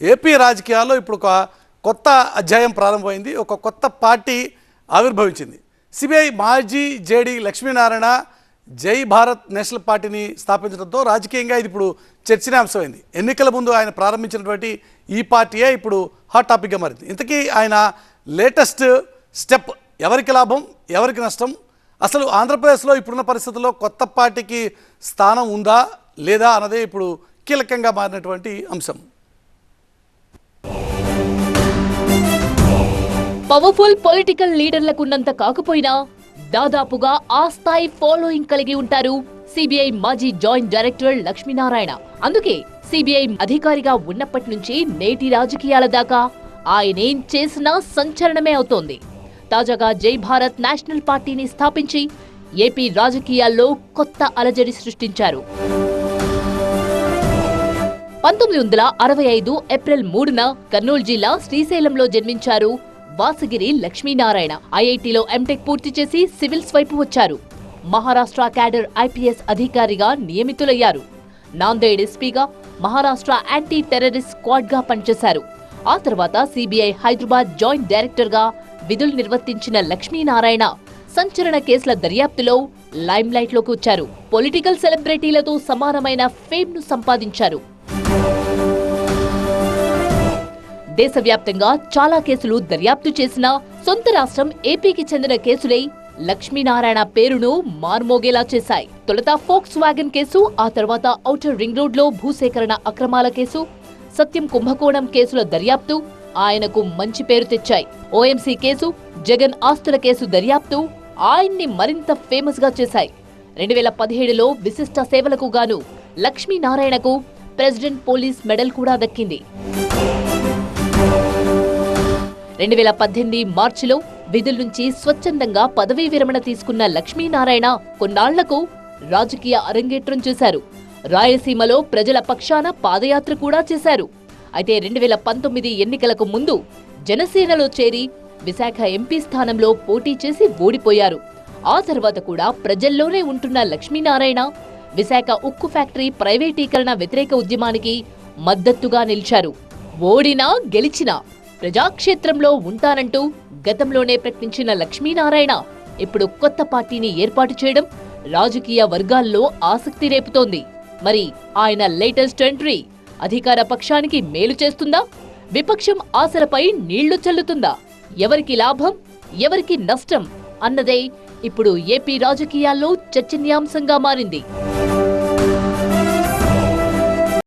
AP రాజకీయాల్లో ఇప్పుడు ఒక కొత్త అధ్యాయం ప్రారంభమైంది ఒక కొత్త పార్టీ ఆవిర్భవించింది. సిబిఐ మాజీ జేడి లక్ష్మీనారాయణ జై భారత్ నేషనల్ పార్టీని స్థాపించడంతో రాజకీయంగా ఇది ఇప్పుడు చర్చనీయాంశమైంది. ఎన్నికల ముందు ఆయన ప్రారంభించినటువంటి ఈ పార్టీయే ఇప్పుడు హాట్ టాపిక్గా మారింది. ఇంతకీ ఆయన లేటెస్ట్ స్టెప్ ఎవరికి లాభం ఎవరికి నష్టం? అసలు ఆంధ్రప్రదేశ్లో ఇప్పుడున్న పరిస్థితుల్లో కొత్త పార్టీకి స్థానం ఉందా లేదా అన్నదే ఇప్పుడు కీలకంగా మారినటువంటి అంశం. పవర్ఫుల్ పొలిటికల్ లీడర్లకున్నంత కాకపోయినా దాదాపుగా ఆ స్థాయి ఫాలోయింగ్ కలిగి ఉంటారు సిబిఐ మాజీ జాయింట్ డైరెక్టర్ లక్ష్మీనారాయణ. అందుకే సిబిఐ అధికారిగా ఉన్నప్పటి నుంచి నేటి రాజకీయాల దాకా ఆయనేం చేసినా సంచలనమే అవుతోంది. తాజాగా జై భారత్ నేషనల్ పార్టీని స్థాపించి ఏపీ రాజకీయాల్లో కొత్త అలజడి సృష్టించారు. పంతొమ్మిది వందల అరవై ఐదు ఏప్రిల్ మూడున కర్నూలు జిల్లా శ్రీశైలంలో జన్మించారు వాసగిరి లక్ష్మీనారాయణ. ఐఐటిలో ఎంటెక్ పూర్తి చేసి సివిల్స్ వైపు వచ్చారు. మహారాష్ట్ర క్యాడర్ ఐపీఎస్ అధికారిగా నియమితులయ్యారు. నాందేడ్ ఎస్పీగా మహారాష్ట్ర యాంటీ టెర్రరిస్ట్ స్క్వాడ్గా పనిచేశారు. ఆ తర్వాత సిబిఐ హైదరాబాద్ జాయింట్ డైరెక్టర్గా విధులు నిర్వర్తించిన లక్ష్మీనారాయణ సంచలన కేసుల దర్యాప్తులో లైమ్ లైట్లోకి వచ్చారు. పొలిటికల్ సెలబ్రిటీలతో సమానమైన ఫేమ్ను సంపాదించారు. దేశవ్యాప్తంగా చాలా కేసులు దర్యాప్తు చేసిన సొంత రాష్ట్రం ఏపీకి చెందిన కేసులే లక్ష్మీనారాయణ పేరును మార్మోగేలా చేశాయి. తొలుత ఫోక్స్ వ్యాగన్ కేసు ఆ తర్వాత ఔటర్ రింగ్ రోడ్లో భూసేకరణ అక్రమాల కేసు సత్యం కుంభకోణం కేసుల దర్యాప్తు ఆయనకు మంచి పేరు తెచ్చాయి. ఓఎంసీ కేసు జగన్ ఆస్తుల కేసు దర్యాప్తు ఆయన్ని మరింత ఫేమస్గా చేశాయి. రెండు వేల పదిహేడులో విశిష్ట సేవలకు గాను లక్ష్మీనారాయణకు ప్రెసిడెంట్ పోలీస్ మెడల్ కూడా దక్కింది. రెండు వేల పద్దెనిమిది మార్చిలో విధుల నుంచి స్వచ్ఛందంగా పదవీ విరమణ తీసుకున్న లక్ష్మీనారాయణ కొన్నాళ్ళకు రాజకీయ అరంగేట్రం చేశారు. రాయలసీమలో ప్రజల పక్షాన పాదయాత్ర కూడా చేశారు. అయితే రెండు వేల పంతొమ్మిది ఎన్నికలకు ముందు జనసేనలో చేరి విశాఖ ఎంపీ స్థానంలో పోటీ చేసి ఓడిపోయారు. ఆ తర్వాత కూడా ప్రజల్లోనే ఉంటున్న లక్ష్మీనారాయణ విశాఖ ఉక్కు ఫ్యాక్టరీ ప్రైవేటీకరణ వ్యతిరేక ఉద్యమానికి మద్దతుగా నిలిచారు. ఓడినా గెలిచినా ప్రజాక్షేత్రంలో ఉంటానంటూ గతంలోనే ప్రకటించిన లక్ష్మీనారాయణ ఇప్పుడు కొత్త పార్టీని ఏర్పాటు చేయడం రాజకీయ వర్గాల్లో ఆసక్తి రేపుతోంది. మరి ఆయన లేటెస్ట్ ఎంట్రీ అధికార పక్షానికి మేలు చేస్తుందా? విపక్షం ఆశలపై నీళ్ళు చల్లుతుందా? ఎవరికి లాభం ఎవరికి నష్టం అన్నదే ఇప్పుడు ఏపీ రాజకీయాల్లో చర్చనీయాంశంగా మారింది.